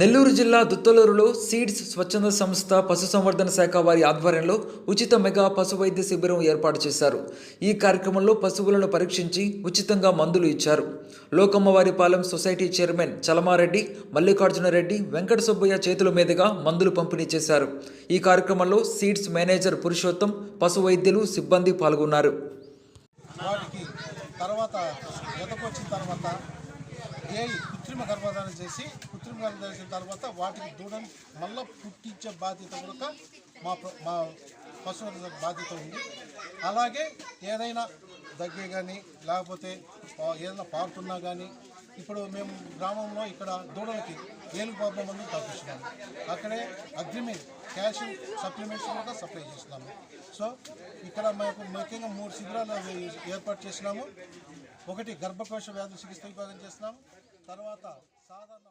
నెల్లూరు జిల్లా దుత్తలూరులో సీడ్స్ స్వచ్ఛంద సంస్థ పశుసంవర్ధన శాఖ వారి ఆధ్వర్యంలో ఉచిత మెగా పశు వైద్య శిబిరం ఏర్పాటు చేశారు. ఈ కార్యక్రమంలో పశువులను పరీక్షించి ఉచితంగా మందులు ఇచ్చారు. లోకమ్మవారిపాలెం సొసైటీ చైర్మన్ చలమారెడ్డి మల్లికార్జునరెడ్డి వెంకట సుబ్బయ్య చేతుల మీదుగా మందులు పంపిణీ చేశారు. ఈ కార్యక్రమంలో సీడ్స్ మేనేజర్ పురుషోత్తం పశు వైద్యులు సిబ్బంది పాల్గొన్నారు. తర్వాత తర్వాత కృత్రిమ గర్భధారణ చేసి కృత్రిమ చేసిన తర్వాత వాటికి దూడని మళ్ళీ పుట్టించే బాధ్యత కూడా మా మా పశువుల బాధ్యత ఉంది. అలాగే ఏదైనా దగ్గే కానీ లేకపోతే ఏదైనా పారుతున్నా కానీ ఇప్పుడు మేము గ్రామంలో ఇక్కడ దూడలకి ఏలుగు పాప మందు తప్పిస్తున్నాము అక్కడే అగ్రిమెంట్ క్యాల్షియం సప్లిమెంట్స్ కూడా సప్లై చేస్తున్నాము. సో ఇక్కడ మాకు ముఖ్యంగా మూడు శిబిరాలు ఏర్పాటు చేసినాము. ఒకటి గర్భకోశ వ్యాధి చికిత్స విభాగం చేస్తున్నాము. తర్వాత సాధారణ